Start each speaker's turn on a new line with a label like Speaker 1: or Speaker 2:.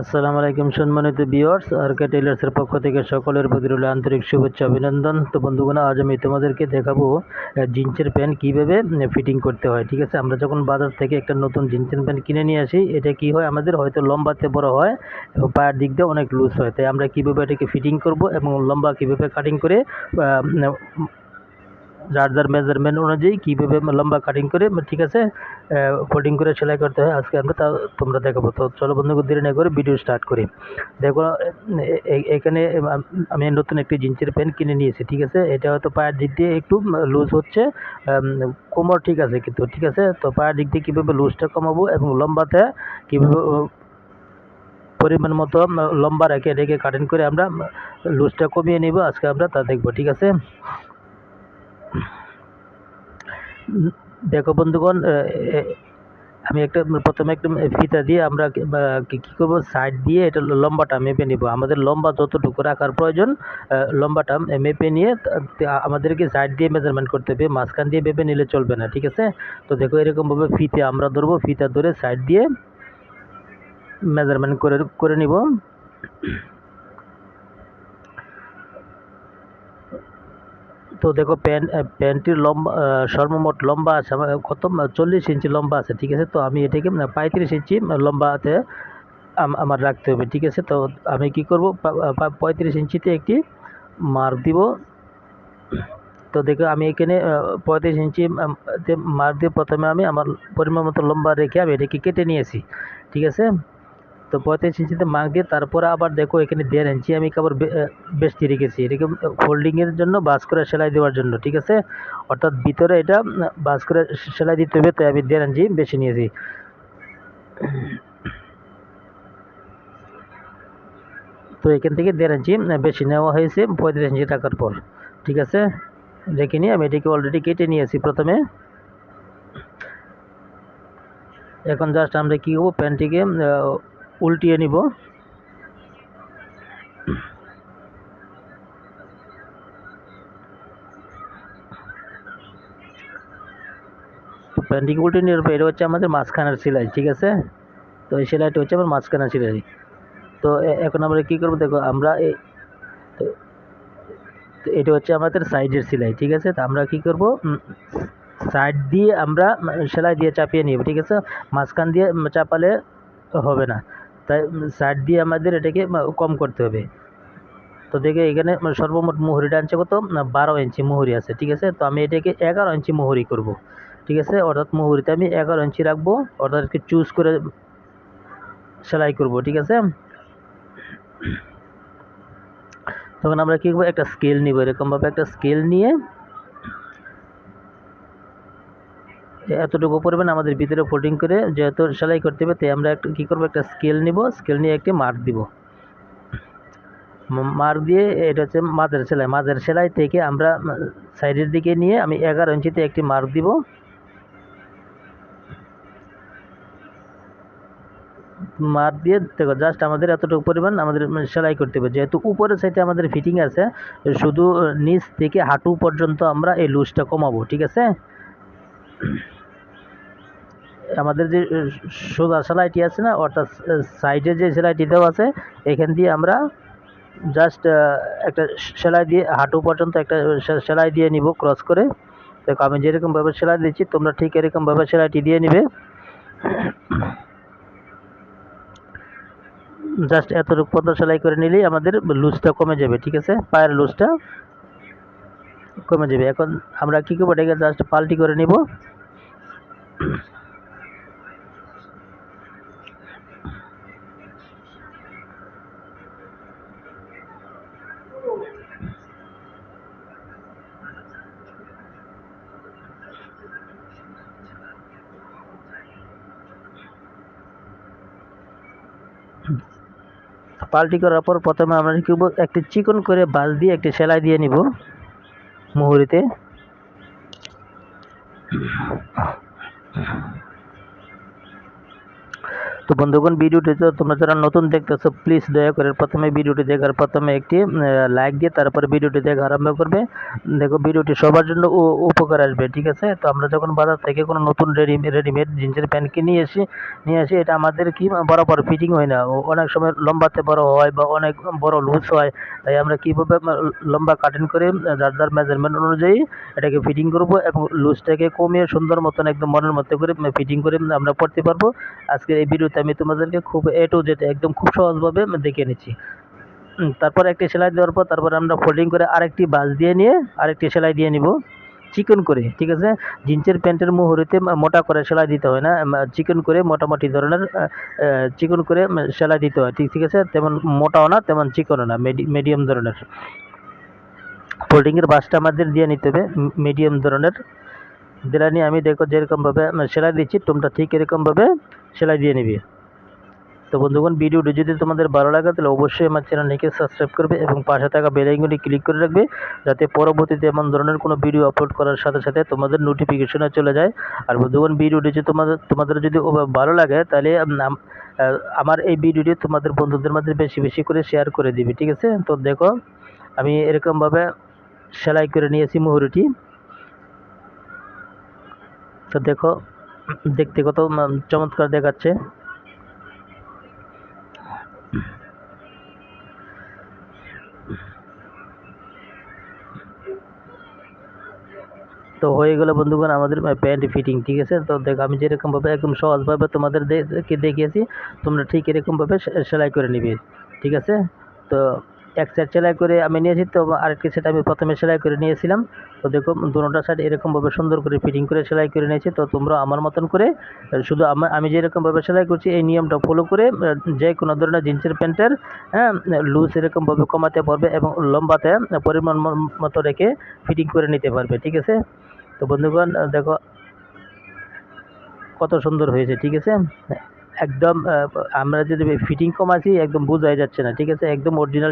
Speaker 1: আসসালামু আলাইকুম সম্মানিত ভিউয়ার্স আরকে টেলার্সের পক্ষ থেকে সকলের প্রতি রইল আন্তরিক শুভেচ্ছা, অভিনন্দন। তো বন্ধুগণ, আজ আমি তোমাদেরকে দেখাবো জিন্সের প্যান্ট কীভাবে ফিটিং করতে হয়, ঠিক আছে? আমরা যখন বাজার থেকে একটা নতুন জিন্সের প্যান্ট কিনে নিয়ে আসি, এটা কি হয়? আমাদের হয়তো লম্বাতে বড় হয়, এবং পায়ের দিক দিয়ে অনেক লুজ হয়। তাই আমরা কীভাবে এটাকে ফিটিং করব এবং লম্বা কীভাবে কাটিং করে যার যার মেজারমেন্ট অনুযায়ী কীভাবে লম্বা কাটিং করে ঠিক আছে ফোল্ডিং করে সেলাই করতে হয়, আজকে আমরা তা তোমরা দেখাবো। তো চলো বন্ধুকে দেরি না করে ভিডিও স্টার্ট করি। দেখো এখানে আমি নতুন একটি জিন্সের প্যান্ট কিনে নিয়েছি, ঠিক আছে? এটা হয়তো পায়ের দিক দিয়ে একটু লুজ হচ্ছে কোমর ঠিক আছে কিন্তু, ঠিক আছে? তো পায়ের দিক দিয়ে কীভাবে লুজটা কমাবো এবং লম্বাতে কীভাবে পরিমাণ মতো লম্বা রেখে রেখে কাটিং করে আমরা লুজটা কমিয়ে নিব, আজকে আমরা তা দেখব, ঠিক আছে? দেখো বন্ধুগণ আমি একটা, প্রথমে একটা ফিতা দিয়ে আমরা কি- করব? সাইড দিয়ে এটা লম্বাটা মেপে নিব। আমাদের লম্বা যতটুকু রাখার প্রয়োজন লম্বাটা মেপে নিয়ে আমাদেরকে সাইড দিয়ে মেজারমেন্ট করতে হবে। মাঝখান দিয়ে মেপে নিলে চলবে না, ঠিক আছে? তো দেখো এরকমভাবে ফিতে আমরা ধরবো, ফিতা ধরে সাইড দিয়ে মেজারমেন্ট করে করে নিব। তো দেখো প্যান্ট প্যান্টটির লম্বা সর্বমোট লম্বা আছে, আমার কত, চল্লিশ ইঞ্চি লম্বা আছে, ঠিক আছে? তো আমি এটাকে পঁয়ত্রিশ ইঞ্চি লম্বাতে আম- আমার রাখতে হবে, ঠিক আছে? তো আমি কি করব? পঁয়ত্রিশ ইঞ্চিতে একটি মার্ক দিব। তো দেখো, আমি এখানে পঁয়ত্রিশ ইঞ্চি মার্ক দিয়ে প্রথমে আমি আমার পরিমাণ মতো লম্বা রেখে আমি এটাকে কেটে নিয়েছি, ঠিক আছে? তো পঁয়ত্রিশ ইঞ্চিতে মার্ক দিয়ে তারপরে আবার দেখো এখানে দেড় ইঞ্চি আমি কাপড় বেশি রেখেছি এটাকে ফোল্ডিংয়ের জন্য বাস করে সেলাই দেওয়ার জন্য, ঠিক আছে? অর্থাৎ ভিতরে এটা বাস করে সেলাই দিতে হবে, তাই আমি দেড় ইঞ্চি বেশি নিয়েছি। তো এখান থেকে দেড় ইঞ্চি বেশি নেওয়া হয়েছে, পঁয়ত্রিশ ইঞ্চি টাকার পর, ঠিক আছে? দেখে নিয়ে আমি এটাকে অলরেডি কেটে নিয়েছি প্রথমে। এখন জাস্ট আমরা কী করব, প্যান্টটিকে উল্টিয়ে নিব। প্যান্টটিকে উল্টে নেওয়ার পর এটা হচ্ছে আমাদের মাঝখানের সেলাই, ঠিক আছে? তো এই সেলাইটা হচ্ছে আমার মাঝখানের সেলাই। তো এখন আমরা কী করব দেখো, আমরা এটা হচ্ছে আমাদের সাইডের সেলাই, ঠিক আছে? তো আমরা কী করব? সাইড দিয়ে আমরা সেলাই দিয়ে চাপিয়ে নিব, ঠিক আছে? মাঝখান দিয়ে চাপালে হবে না। তাই দিয়ে আমাদের এটাকে কম করতে হবে। তো দেখে এখানে সর্বমোট মুহুরিটা আনছে কত? না, বারো ইঞ্চি মুহুরি আছে, ঠিক আছে? তো আমি এটাকে এগারো ইঞ্চি মুহুরি করব, ঠিক আছে? অর্থাৎ মুহুরিতে আমি এগারো ইঞ্চি রাখব, অর্থাৎ চুজ করে সেলাই করব, ঠিক আছে? তখন আমরা কী করব? একটা স্কেল নিব, এরকমভাবে একটা স্কেল নিয়ে এতটুকু পরিমাণ আমাদের ভিতরে ফোল্ডিং করে যেহেতু সেলাই করতে হবে, তাই আমরা একটা কী করব, একটা স্কেল নিব। স্কেল নিয়ে একটি মার্ক দিব। মার্ক দিয়ে এটা হচ্ছে মাঝের সেলাই। মাঝের সেলাই থেকে আমরা সাইডের দিকে নিয়ে আমি এগারো ইঞ্চিতে একটি মার্ক দিব। মার দিয়ে দেখো জাস্ট আমাদের এতটুকু পরিমাণ আমাদের সেলাই করতে হবে। যেহেতু উপরের সাইডে আমাদের ফিটিং আছে, শুধু নিচ থেকে হাঁটু পর্যন্ত আমরা এই লুজটা কমাবো, ঠিক আছে? আমাদের যে সোজা সেলাইটি আছে না, অর্থাৎ সাইডে যে সেলাইটি দেওয়া আছে, এখান দিয়ে আমরা জাস্ট একটা সেলাই দিয়ে, হাঁটু পর্যন্ত একটা সেলাই দিয়ে নিব ক্রস করে। দেখো, আমি যেরকমভাবে সেলাই দিচ্ছি, তোমরা ঠিক এরকমভাবে সেলাইটি দিয়ে নিবে। জাস্ট এতটুকু পর্দা সেলাই করে নিলেই আমাদের লুজটা কমে যাবে, ঠিক আছে? পায়ের লুজটা কমে যাবে। এখন আমরা কী করব? এটাকে জাস্ট পাল্টি করে নিব। পাল্টি করার পর প্রথমে আমরা কী করব? একটি চিকন করে বাঁশ দিয়ে একটি সেলাই দিয়ে নিব মুহুরিতে। তো বন্ধুগণ, ভিডিওটি তো তোমরা যারা নতুন দেখতেছো প্লিজ দয়া করে প্রথমে ভিডিওটি দেখার প্রথমে একটি লাইক দিয়ে তারপরে ভিডিওটি দেখা আরম্ভ করবে। দেখো, ভিডিওটি সবার জন্য উপকার আসবে, ঠিক আছে? তো আমরা যখন বাজার থেকে কোনো নতুন রেডি রেডিমেড জিন্সের প্যান্ট কিনে আসি, নিয়ে আসি, এটা আমাদের কি বরাবর ফিটিং হয় না। অনেক সময় লম্বাতে বড় হয় বা অনেক বড় লুজ হয়, তাই আমরা কীভাবে লম্বা কাটিং করে যার যার মেজারমেন্ট অনুযায়ী এটাকে ফিটিং করব এবং লুজটাকে কমিয়ে সুন্দর মতন একদম মনের মতো করে ফিটিং করে আমরা পড়তে পারব। আজকের এই ভিডিওতে আমি তোমাদেরকে খুব এ টু জেড একদম খুব সহজভাবে দেখিয়ে নিচ্ছি। তারপর একটি সেলাই দেওয়ার পর তারপর আমরা ফোল্ডিং করে আরেকটি বাস দিয়ে নিয়ে আরেকটি সেলাই দিয়ে নিব। চিকন করে, ঠিক আছে? জিন্সের প্যান্টের মুহুরিতে মোটা করে সেলাই দিতে হয় না। চিকন করে মোটামুটি ধরনের চিকন করে সেলাই দিতে হয়, ঠিক ঠিক আছে? তেমন মোটাও না, তেমন চিকনও না মিডিয়াম ধরনের। ফোল্ডিংয়ের বাসটা আমাদের দিয়ে নিতে হবে মিডিয়াম ধরনের। দিলা নিয়ে আমি দেখো যেরকমভাবে উম, সেলাই দিচ্ছি তোমরা ঠিক এরকমভাবে সেলাই দিয়ে নিবে। তো বন্ধুগণ ভিডিওটি যদি তোমাদের ভালো লাগে তাহলে অবশ্যই আমার চ্যানেলটিকে সাবস্ক্রাইব করবে এবং পাশে থাকা বেল আইকনটি ক্লিক করে রাখবে যাতে পরবর্তীতে এমন ধরনের কোনো ভিডিও আপলোড করার সাথে সাথে তোমাদের নোটিফিকেশনে চলে যায়। আর বন্ধুগণ ভিডিওটি যদি তোমাদের তোমাদের যদি ভালো লাগে তাহলে আমার এই ভিডিওটি তোমাদের বন্ধুদের মধ্যে বেশি বেশি করে শেয়ার করে দিবে ঠিক আছে? তো দেখো আমি এরকমভাবে সেলাই করে নিয়েছি মুহুরিটি। তো দেখো। দেখতে কত চমৎকার দেখাচ্ছে। তো হয়ে গেল বন্ধুগণ আমাদের প্যান্ট ফিটিং, ঠিক আছে? তো দেখো, আমি যেরকমভাবে একদম সহজভাবে তোমাদের দেখে দেখিয়েছি, তোমরা ঠিক এরকমভাবে সেলাই করে নিবে, ঠিক আছে? তো এক সাইড সেলাই করে আমি নিয়েছি, তো আরেকটি সেট আমি প্রথমে সেলাই করে নিয়েছিলাম। তো দেখো দুটোটা সাইড এরকমভাবে সুন্দর করে ফিটিং করে সেলাই করে নিয়েছি। তো তোমরা আমার মতন করে, শুধু আমা- আমি যেরকমভাবে সেলাই করছি, এই নিয়মটা ফলো করে যে কোনো ধরনের জিন্সের প্যান্টের হ্যাঁ লুজ এরকমভাবে কমাতে পারবে এবং লম্বাতে পরিমাণ মতো রেখে ফিটিং করে নিতে পারবে, ঠিক আছে? তো বন্ধুগণ দেখো, কত সুন্দর হয়েছে, ঠিক আছে? একদম আমরা যদি ফিটিং কমাছি, একদম বোঝাই যাচ্ছে না, ঠিক আছে? একদম অরিজিনাল